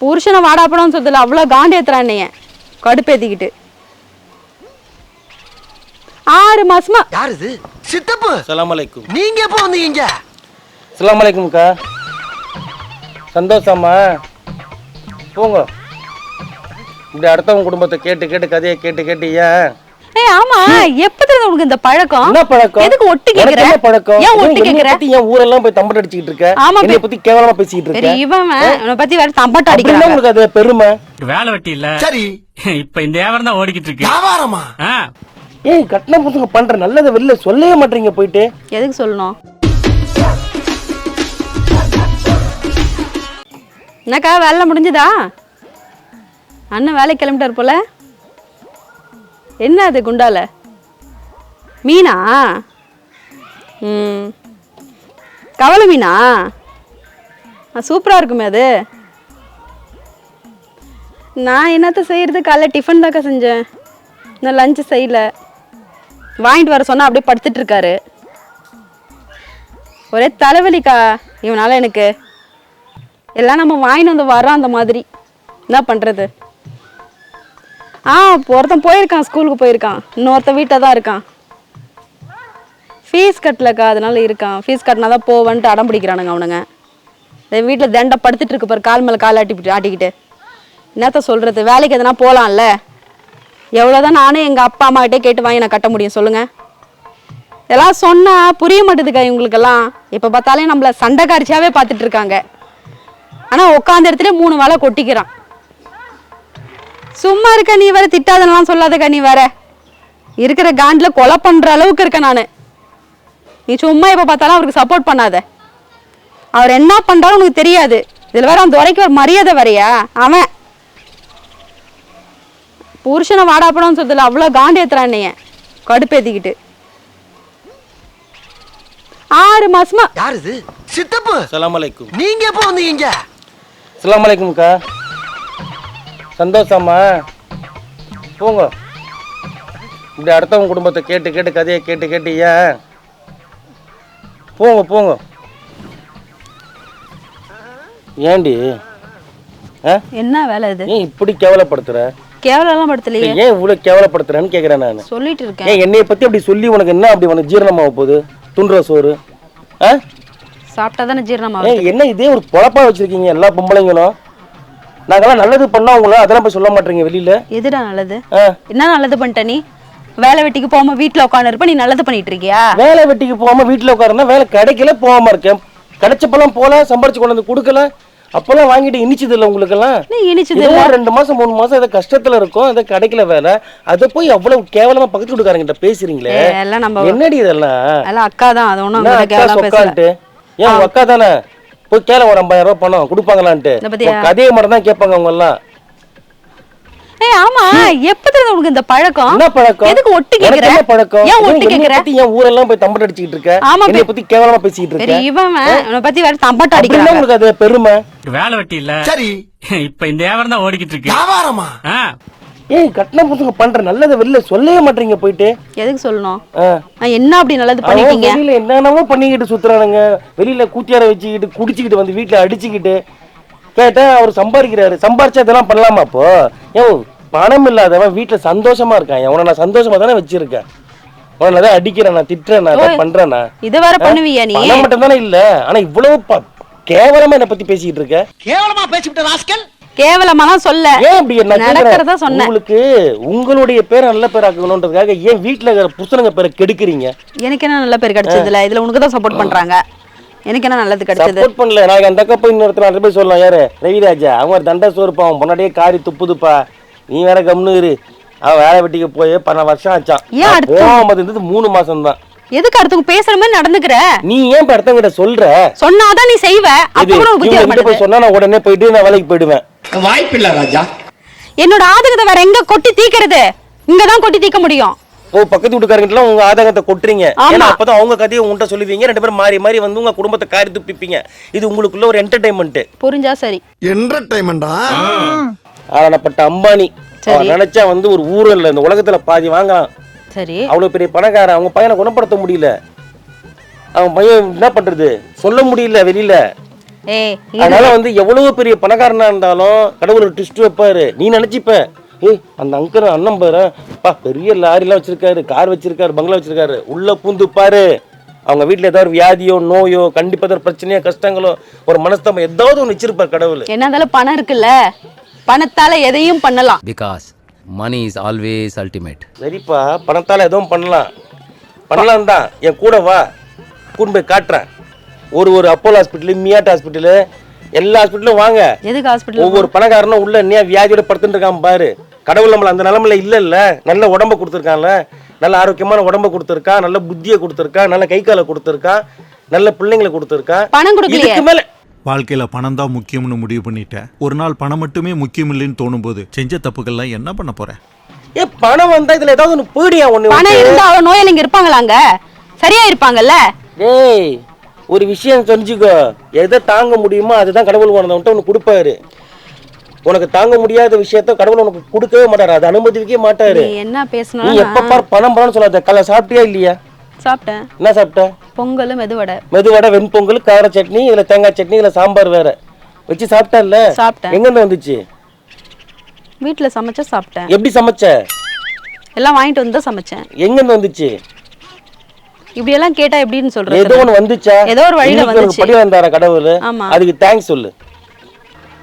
புருஷனை வாடாப்படம்னு சொல்றதுல அவ்வளோ காண்டி ஏத்துறான் என்னைய. கடுப்பேத்திக்கிட்டு. ஆறு மாசமா யார் இது? சித்தப்பு! சலாம் அலைக்கும். நீங்க எப்போ வந்தீங்க? சலாம் அலைக்கும்க்கா. சந்தோஷமா போங்க. இப்படி அடுத்தவங்க குடும்பத்தை கேட்டு கேட்டு கதையை கேட்டு கேட்டு ஏன்? ஏய் ஆமா. எப்பத்துல இருந்து உனக்கு இந்த பழக்கம்? என்ன பழக்கம்? எதுக்கு ஒட்டு உனக்கு கேக்குற? என்ன பழக்கம்? ஏன் ஒட்டு கேக்குற? பத்தி ஏன் ஊரெல்லாம் போய் தம்பட்டு அடிச்சுக்கிட்டு இருக்க? ஆமா, என்னை பே- பத்தி கேவலமா பேசிக்கிட்டு இருக்க? சரி இவன் உன்னை பத்தி வேற உங்களுக்கு அது பெருமை? வேலை வெட்டி இல்ல. சரி. இப்ப இந்த வியாபாரம் தான் ஓடிக்கிட்டு இருக்கு. வியாபாரமா? ஏய் பசங்க பண்ற நல்லதை வெளில சொல்லவே மாட்டீங்க போயிட்டு. எதுக்கு சொல்லணும்? என்னக்கா வேலை முடிஞ்சுதா? அண்ணன் வேலைக்கு கிளம்பிட்டார் போல. என்ன அது குண்டால? மீனா? ம். கவலை மீனா? சூப்பராக இருக்குமே அது. நான் என்னத்த செய்கிறது காலைல டிஃபன் தாக்கா செஞ்சேன். நான் லஞ்சு செய்யல. வாங்கிட்டு வர சொன்னால் அப்படியே படுத்துட்டு இருக்காரு. ஒரே தலைவலிக்கா இவனால் எனக்கு. எல்லாம் நம்ம வாங்கிட்டு வந்து வரோம் அந்த மாதிரி. என்ன பண்ணுறது ஆ ஒருத்தன் போயிருக்கான் ஸ்கூலுக்கு போயிருக்கான். இன்னொருத்தன் வீட்டில் தான் இருக்கான். ஃபீஸ் கட்டலக்கா அதனால இருக்கான். ஃபீஸ் கட்டினா தான் போவேன்ட்டு அடம் பிடிக்கிறானுங்க அவனுங்க. வீட்டில் தண்டை படுத்துட்டு இருக்கு பாரு கால் மேலே கால் ஆட்டி ஆட்டிக்கிட்டு. என்னத்த சொல்கிறது வேலைக்கு எதனா போகலாம்ல எவ்வளோதான் நானே எங்கள் அப்பா அம்மாக்கிட்டே கேட்டு வாங்கி நான் கட்ட முடியும் சொல்லுங்கள் இதெல்லாம் சொன்னால் புரிய மாட்டேதுக்கா இவங்களுக்கெல்லாம். இப்போ பார்த்தாலே நம்மளை சண்டைக்காரிச்சியாவே பார்த்துட்டு இருக்காங்க. ஆனால் உட்காந்த இடத்துல மூணு வேலை கொட்டிக்கிறான். சும்மா இருக்க நீ வேற திட்டாதனலாம் சொல்லாதக்கா நீ வேற. இருக்கிற காண்டில் கொலை பண்ற அளவுக்கு இருக்க நான். நீ சும்மா எப்போ பார்த்தாலும் அவருக்கு சப்போர்ட் பண்ணாத. அவர் என்ன பண்றாலும் உனக்கு தெரியாது. இதில் வேற அந்த துறைக்கு ஒரு மரியாதை வரையா அவன். புருஷனை வாடாப்படம்னு சொல்றதுல அவ்வளோ காண்டி ஏத்துறான் என்னைய. கடுப்பேத்திக்கிட்டு. ஆறு மாசமா யார் இது? சித்தப்பு. சலாம் அலைக்கும் நீங்க எப்போ வந்தீங்க சலாம் அலைக்கும்க்கா சந்தோஷமா போங்க இப்படி அடுத்தவங்க குடும்பத்தை கேட்டு கேட்டு கதையை கேட்டு கேட்டு ஏன்? போங்க போங்க ஏண்டி? என்ன வேலை இது? ஏன் இப்படி கேவலப்படுத்துற? கேவலம் படுத்தலையே. ஏன் இவ்வளவு கேவலப்படுத்துறேன்னு கேக்குறேன் நான்? சொல்லிட்டு இருக்கேன். ஏன் என்னைய பத்தி அப்படி சொல்லி உனக்கு என்ன அப்படி உனக்கு ஜீரணமாக போகுது? துண்டுற சோறு. ஆ? சாப்பிட்டா தானே ஜீரணம் ஏன் என்ன இதே ஒரு பொழப்பா வச்சிருக்கீங்க எல்லா பொம்பளைங்களும்? நாங்கெல்லாம் நல்லது பண்ணா உங்களை அதெல்லாம் போய் சொல்ல மாட்டீங்க வெளியில. எதுடா நல்லது. என்ன நல்லது பண்ணிட்ட நீ? வேலை வெட்டிக்கு போகாம வீட்டுல உட்காந்து இருப்ப நீ நல்லது பண்ணிட்டு இருக்கியா? வேலை வெட்டிக்கு போகாம வீட்டுல உட்காருனா வேலை கிடைக்கல போகாம இருக்கேன். கிடைச்சப்பெல்லாம் போல சம்பாரிச்சு கொண்டு வந்து கொடுக்கல. அப்பெல்லாம் வாங்கிட்டு இனிச்சது இல்லை உங்களுக்கெல்லாம் நீ இனிச்சது ஒரு ரெண்டு மாசம் மூணு மாசம் ஏதோ கஷ்டத்துல இருக்கும் ஏதோ கிடைக்கல வேலை. அதை போய் அவ்வளவு கேவலமா பக்கத்து வீட்டுக்காரங்கிட்ட பேசுறீங்களே. எல்லாம் என்னடி இதெல்லாம்? எல்லாம் அக்கா தான் அது ஏன் உங்க அக்கா தானே? போய் கேள ஒரு ஐம்பதாயிரம் ரூபாய் பணம் கொடுப்பாங்களான்ட்டு. கதையை மட்டும் தான் கேட்பாங்க அவங்க எல்லாம் ஏய் ஆமா எப்பத்துல இருந்து உனக்கு இந்த பழக்கம்? என்ன பழக்கம்? எதுக்கு ஒட்டு கேக்குற? என்ன பழக்கம்? ஏன் ஒட்டு கேக்குற? ஏன் ஊரெல்லாம் போய் தம்பட்டு அடிச்சுக்கிட்டு இருக்க? ஆமா, என்னை பே- பத்தி கேவலமா இருக்க? இவன் உன்னை பத்தி வேற உங்களுக்கு அது பெருமை? வேலை வெட்டி இல்ல. சரி. இப்ப இந்த வியாபாரம் தான் ஓடிக்கிட்டு இருக்கு. வியாபாரமா? ஏய் கட்டின பசங்க பண்ற நல்லதை வெளில சொல்லவே மாட்டீங்க போயிட்டு. எதுக்கு சொல்லணும். நான் என்ன அப்படி நல்லது பண்ணிட்டீங்க? வெளியில என்னென்னமோ பண்ணிக்கிட்டு சுத்துறானுங்க. வெளியில கூத்தியார வச்சுக்கிட்டு குடிச்சுக்கிட்டு வந்து வீட்டுல அடிச்சுக்கிட்டு. கேட்டா அவர் சம்பாதிக்கிறாரு. சம்பாரிச்சா இதெல்லாம் பண்ணலாமா அப்போ? ஏன் பணம் இல்லாதவன் வீட்டுல சந்தோஷமா இருக்கான். அவனை நான் சந்தோஷமா தானே வச்சிருக்கேன். உன்னை நான் தான் அடிக்கிறேன் நான் திட்டுறேன் நான் பண்றேன் இது வேற பண்ணுவியா நீ? மட்டும் தானே இல்ல. ஆனா இவ்வளவு கேவலமா என்ன பத்தி பேசிட்டு இருக்க. கேவலமா பேசிவிட்ட ராஸ்கல்? கேவலமாலாம் சொல்ல. நடக்கிறதா. சொன்னேன் உங்களுக்கு உங்களுடைய பேரை நல்ல பேர் ஆக்கணுன்றதுக்காக ஏன் வீட்டுல இருக்கிற புருஷனுங்க பேரை கெடுக்குறீங்க? எனக்கு என்ன நல்ல பேர் கிடைச்சது இல்ல இதுல உனக்கு தான் சப்போர்ட் பண்றாங்க. எனக்கு என்ன நல்லது கிடைச்சது? சப்போர்ட் பண்ணல. நான் அந்த போய் இன்னொருத்தர் நாலு போய் சொல்லலாம். யாரு? ரவிராஜா. அவங்க ஒரு தண்டை சோறுப்பா அவன் பொன்னாடியே காரி துப்புதுப்பா. நீ வேற கம்னு இரு. அவன் வேலை வெட்டிக்கு போய் பன்னெண்டு வருஷம் ஆச்சான். ஏன் அடுத்து- போகாம இருந்தது மூணு மாசம் தான் எதுக்கு அடுத்தவங்க பேசுற மாதிரி நடந்துக்கிற? நீ ஏன் இப்ப அடுத்தவங்கிட்ட சொல்ற? சொன்னாதான் நீ செய்வ. அப்ப சொன்னா நான் உடனே போயிட்டு நான் வேலைக்கு போயிடுவேன். வாய்ப்பில்லை ராஜா. என்னோட ஆதங்கத்தை வேற எங்க கொட்டி தீக்கிறது? இங்கதான் கொட்டி தீக்க முடியும். ஓ பக்கத்து வீட்டுக்காரங்கிட்ட உங்க ஆதங்கத்தை கொட்டுறீங்க. ஏன்னா அப்பதான் அவங்க கதையை உங்கள்கிட்ட சொல்லுவீங்க. ரெண்டு பேரும் மாறி மாறி வந்து உங்க குடும்பத்தை காரி துப்பிப்பீங்க. இது உங்களுக்குள்ள ஒரு என்டர்டைன்மெண்ட் புரிஞ்சா சரி. என்டர்டைன்மெண்டா ஆனப்பட்ட அம்பானி. நினைச்சா வந்து ஒரு ஊரும் இல்ல இந்த உலகத்துல பாதி வாங்கலாம் சரி. அவ்வளவு பெரிய பணக்காரன் அவங்க பையனை குணப்படுத்த முடியல. அவன் பையன் என்ன பண்றது? சொல்ல முடியல வெளியில. அதனால வந்து எவ்வளவு பெரிய பணக்காரனா இருந்தாலும் கடவுள் ஒரு ட்விஸ்ட் வைப்பாரு. நீ நினைச்சிப்ப. ஏய் அந்த அங்கர் அண்ணன் பாரு. பா பெரிய லாரிலாம் வச்சிருக்காரு கார் வச்சிருக்காரு பங்களா வச்சிருக்காரு. உள்ள பூந்து பாரு. அவங்க வீட்ல ஏதாவது வியாதியோ நோயோ கண்டிப்பா ஏதாவது பிரச்சனையோ கஷ்டங்களோ ஒரு மனஸ்தாபம் ஏதாவது ஒன்று வச்சிருப்பார் கடவுள். என்ன இருந்தாலும் பணம் இருக்குல்ல? பணத்தால எதையும் பண்ணலாம். Because money is always ultimate. சரிப்பா பணத்தால எதுவும் பண்ணலாம். பண்ணலாம் தான். என் கூட வா. கூண்டு போய் காட்டுறேன். ஒரு ஒரு அப்போலோ ஹாஸ்பிட்டலு மியாட் ஹாஸ்பிட்டலு எல்லா ஹாஸ்பிட்டலும் வாங்க. எதுக்கு ஹாஸ்பிட்டல் ஒவ்வொரு பணக்காரனும் உள்ள என்ன வியாதியோட படுத்துட்டு இருக்கான் பாரு. கடவுள் நம்மள அந்த நிலமையில இல்ல இல்ல நல்ல உடம்ப கொடுத்துருக்கான்ல. நல்ல ஆரோக்கியமான உடம்ப கொடுத்துருக்கான் நல்ல புத்தியை கொடுத்துருக்கான் நல்ல கை காலை கொடுத்துருக்கான் நல்ல பிள்ளைங்களை கொடுத்துருக்கான் பணம் கொடுக்கலையே. இதுக்கு மேல வாழ்க்கையில பணம் தான் முக்கியம்னு முடிவு பண்ணிட்டேன். ஒரு நாள் பணம் மட்டுமே முக்கியம் இல்லைன்னு தோணும் போது செஞ்ச தப்புக்கள்லாம் என்ன பண்ண போறேன் ஏ பணம் வந்தா இதுல ஏதாவது ஒண்ணு போயிடியா ஒண்ணு பணம் இருந்தா அவ்வளவு நோயாளிங்க இருப்பாங்களாங்க? சரியா இருப்பாங்கல்ல? டேய் ஒரு விஷயம் தெரிஞ்சுக்கோ. எதை தாங்க முடியுமோ அதுதான் கடவுள் உனக்கு உனக்கு கொடுப்பாரு. உனக்கு தாங்க முடியாத விஷயத்த கடவுள் உனக்கு கொடுக்கவே மாட்டாரு. அதை அனுமதிக்கவே மாட்டாரு. நீ என்ன நீ பேசினாலும் எப்ப பார் பணம் பணம் சொல்லாத. கலை சாப்பிட்டியா இல்லையா? சாப்பிட்டேன். என்ன சாப்பிட்ட? பொங்கல் மெதுவடை. மெதுவடை வெண்பொங்கல் கார சட்னி இதுல தேங்காய் சட்னி இதுல சாம்பார் வேற. வச்சு சாப்பிட்டல்ல சாப்பிட்டேன். எங்க இருந்து வந்துச்சு? வீட்டுல சமைச்சா சாப்பிட்டேன். எப்படி சமைச்ச? எல்லாம் வாங்கிட்டு வந்து சமைச்சேன். எங்க இருந்து வந்துச்சு? இப்படி எல்லாம் கேட்டா எப்படின்னு ஏதோ சொல்றது ஒண்ணு வந்துச்சா? ஏதோ ஒரு வழியில வந்துச்சு. படி வந்தாரா கடவுள்? ஆமா. அதுக்கு தேங்க்ஸ் சொல்லு.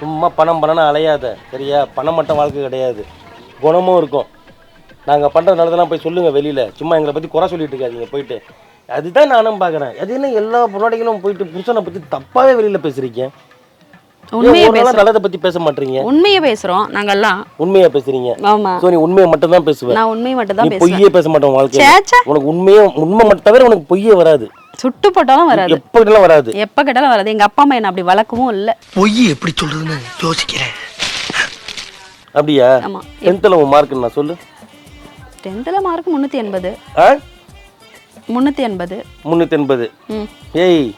சும்மா பணம் பணம்னு அலையாத சரியா? பணம் மட்டும் வாழ்க்கை கிடையாது. குணமும் இருக்கும். நாங்க பண்ற நல்லதெல்லாம் போய் சொல்லுங்க வெளியில. சும்மா எங்களை பத்தி குறை சொல்லிட்டு இருக்காதீங்க போயிட்டு. அதுதான் நானும் பாக்குறேன். அது என்ன எல்லா பொண்ணாடிகளும் போயிட்டு புருஷனை பத்தி தப்பாவே வெளியில பேசுறீங்க? ஏன் உண்மையை பேசுறோம். நல்லதை பத்தி பேச மாட்டீங்க? உண்மையை பேசுறோம். நாங்கெல்லாம் உண்மையா பேசுறீங்க. ஆமா. சோ நீ உண்மையை மட்டும் தான் பேசுவ நான் உண்மையை மட்டும் நீ தான் பேசுவேன். பொய்யே பேச மாட்டோம். உனக்கு உண்மையே உண்மை மட்டும் தவிர உனக்கு பொய்யே வராது. சுட்டு போட்டாலும் வராது. எப்படிலாம் வராது. எப்ப கேட்டாலும் வராது. எங்க அப்பா அம்மா என்ன அப்படி வளர்க்கவும் இல்ல. பொய் எப்படி சொல்றதுன்னு யோசிக்கிறேன். அப்படியா? ஆமா. டென்த்தில் உன் மார்க் நான் சொல்லு. டென்த்ல மார்க் முன்னூத்தி எண்பது. ஆ? முன்னூத்தி எண்பது. முந்நூற்றி எண்பது. ம். ஏய்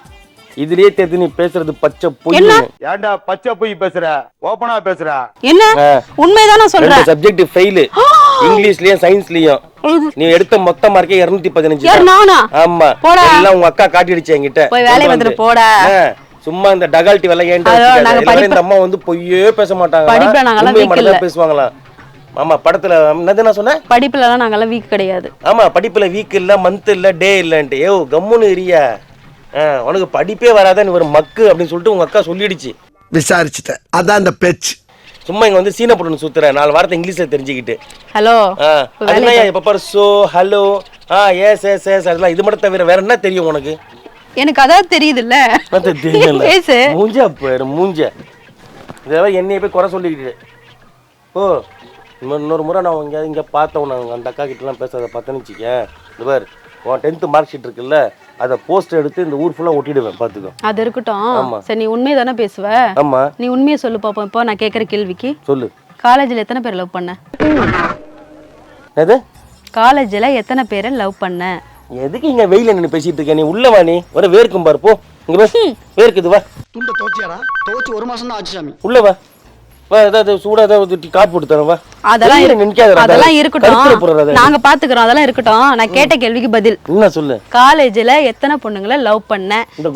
இதுலயே தெரிஞ்சு நீ பேசுறது பச்சை பொய். என்ன? ஏன்டா பச்சை பொய் பேசுற? ஓப்பனா பேசுற? என்ன? உண்மைதான் ரெண்டு சொல்றேன் சப்ஜெக்ட் ஃபெயிலு இங்கிலீஷ்லயும் சயின்ஸ்லயும் நீ எடுத்த மொத்த மார்க்கே இருநூத்தி பதினஞ்சு யார் நானா? ஆமா. போடா. எல்லாம் உங்க அக்கா காட்டிடுச்சு என்கிட்ட. போய் வேலையை கொண்டு வந்துட்டு வந்து. போடா. ஆ, சும்மா இந்த டகால்ட்டி வேலை ஏன்டா அதோ வச்சுக்காத. நாங்க எல்லாரும் படிப்பு- இந்த அம்மா வந்து பொய்யே பேச மாட்டாங்க படிப்புல நாங்கெல்லாம் இல்ல. பேசுவாங்களாம் ஆமா படத்துல என்னது நான் சொன்னேன்? படிப்புல எல்லாம் நாங்கெல்லாம் வீக் கிடையாது. ஆமா படிப்புல வீக் இல்ல மந்த் இல்ல டே இல்லன்ட்டு. ஏ கம்முன்னு இரியா உனக்கு படிப்பே வராத நீ ஒரு மக்கு அப்படின்னு சொல்லிட்டு உங்க அக்கா சொல்லிடுச்சு. விசாரிச்சுட்டேன். அதான் அந்த பேச்சு சும்மா இங்க வந்து சீன போட்டு சுத்துற நாலு வார்த்தை இங்கிலீஷ்ல தெரிஞ்சுக்கிட்டு. ஹலோ அதெல்லாம் எப்ப பாரு சோ ஹலோ ஆ எஸ் எஸ் எஸ் அதெல்லாம் இது மட்டும் தவிர வேற என்ன தெரியும் உனக்கு? எனக்கு அதான் தெரியுதுல்ல. தெரியல பேசு. மூஞ்ச போயிரு மூஞ்ச. இதெல்லாம் என்னைய போய் குறை சொல்லிக்கிட்டு. ஓ இன்னொரு இன்னொரு முறை நான் இங்கே இங்கே பார்த்தேன் நான். அந்த அக்கா கிட்டலாம் பேசுறத பார்த்தேன்னு வச்சுக்கேன். இது பார் உன் டென்த்து மார்க் ஷீட் இருக்குல்ல அதை போஸ்ட் எடுத்து இந்த ஊர் ஃபுல்லாக ஒட்டிடுவேன் பார்த்துக்கோ. அது இருக்கட்டும். ஆமா. சரி நீ உண்மையை தானே பேசுவ? ஆமாம் நீ உண்மையை சொல்லு பாப்போம். இப்போ நான் கேட்குற கேள்விக்கு. சொல்லு. காலேஜில் எத்தனை பேர் லவ் பண்ண? எது காலேஜில் எத்தனை பேரை லவ் பண்ண? எதுக்கு இங்கே வெயில நின்று பேசிட்டு இருக்க நீ? உள்ள வா நீ. வர வேர்க்கும் பாரு போ. இங்கே வேர்க்குது வா. துண்டை துவச்சியாடா? துவச்சு ஒரு மாசம் தான் ஆச்சு சாமி. உள்ள வா வா. ஏதாவது சூடாக ஏதாவது காப்பி போட்டு அதெல்லாம் அதெல்லாம் இருக்கட்டும். நாங்க பாத்துக்கிறோம் அதெல்லாம் இருக்கட்டும். நான் கேட்ட கேள்விக்கு பதில். என்ன சொல்லு? காலேஜ்ல எத்தனை பொண்ணுங்களை லவ் பண்ண இந்த?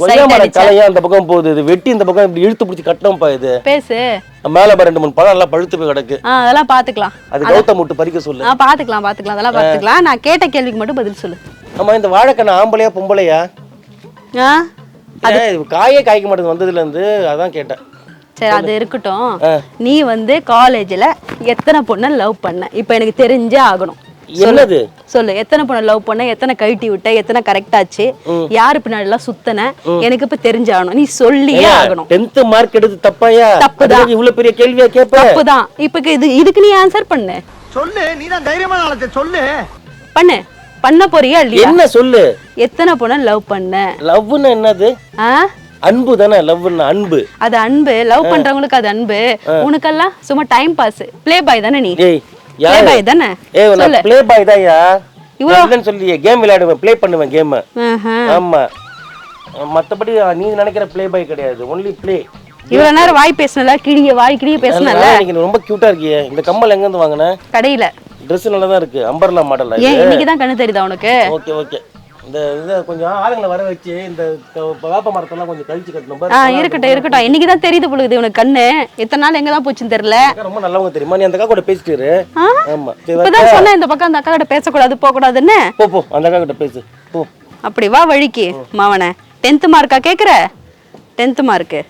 தலையா அந்த பக்கம் போகுது இது வெட்டி இந்த பக்கம் இப்படி இழுத்து பிடிச்சி கட்டணும்ப்பா இது. பேசு. மேல ரெண்டு மூணு பழம் நல்லா பழுத்து போய் கிடக்கு. அதெல்லாம் பாத்துக்கலாம். அது கௌதம் முட்டு பறிக்க சொல்லு. பாத்துக்கலாம் பாத்துக்கலாம் அதெல்லாம் பாத்துக்கலாம். நான் கேட்ட கேள்விக்கு மட்டும் பதில் சொல்லு. ஆமா இந்த வாழைக்கண்ண ஆம்பளையா பொம்பளையா? காயே காய்க்க மாட்டேங்குது வந்ததுல இருந்து அதான் கேட்டேன். சரி அது இருக்கட்டும். நீ வந்து காலேஜ்ல எத்தனை பொண்ணை லவ் பண்ண? இப்போ எனக்கு தெரிஞ்சே ஆகணும். என்னது? சொல்லு. எத்தனை பொண்ணை லவ் பண்ண? எத்தனை கழட்டி விட்ட? எத்தனை கரெக்ட் ஆச்சு? யாரு பின்னாடி எல்லாம் சுத்தன எனக்கு இப்ப தெரிஞ்சாகணும் நீ சொல்லியே ஆகணும். டென்த் மார்க் எடுத்து தப்பாயா? தப்புதான். இவ்வளவு பெரிய கேள்வியா கேப்ப? தப்புதான். இப்ப இது இதுக்கு நீ ஆன்சர் பண்ணு. சொல்லு. நீ தான் தைரியமான ஆளத்தை சொல்லு. பண்ணு. பண்ண போறியா இல்லையா? என்ன சொல்லு? எத்தனை பொண்ணை லவ் பண்ண? லவ்னா என்னது? ஆ? அன்பு தானே லவ்னா அன்பு. அது அன்பு லவ் பண்றவங்களுக்கு அது அன்பு. உனக்கெல்லாம் சும்மா டைம் பாஸ் ப்ளே பாய் தானே நீ? ஏய் ப்ளே பாய் தானே? ஏய் நான் ப்ளே பாய் தான்யா இவ்வளோ- இல்லைன்னு சொல்லியே கேம் விளையாடுவேன் ப்ளே பண்ணுவேன் கேம். ஆமா. மத்தபடி நீ நினைக்கிற ப்ளே பாய் கிடையாது. ஒன்லி ப்ளே இவ்வளவு நேரம் வாய் பேசினல கிழிய வாய் கிழிய பேசினல? இன்னைக்கு நீ ரொம்ப கியூட்டா இருக்கியே. இந்த கம்மல் எங்க இருந்து வாங்கின? கடையில. Dress நல்லா தான் இருக்கு அம்பர்லா மாடல் ஏன் இன்னைக்கு தான் கண்ணு தெரியுதா உனக்கு? Okay okay. இந்த இதை கொஞ்சம் ஆளுங்களை வர வச்சு இந்த வேப்ப மரத்தெல்லாம் கொஞ்சம் கழிச்சு கட்டணும். ஆ இருக்கட்டும் இருக்கட்டும். இன்னைக்கு தான் தெரியுது பொழுது இவனுக்கு கண்ணு. இத்தனை நாள் எங்க தான் போச்சுன்னு தெரியல. ரொம்ப நல்லவங்க தெரியுமா? நீ அந்த அக்கா கூட பேசிட்டு? ஆமா. இப்பதான் சொன்னேன் இந்த பக்கம் அந்த அக்கா கிட்ட பேசக்கூடாது போகக்கூடாதுன்னு. போ போ. அந்த அக்கா கிட்ட பேசு. போ. அப்படி வா வழிக்கு மாவனை. டென்த்து மார்க்கா கேக்குற? Tenth mark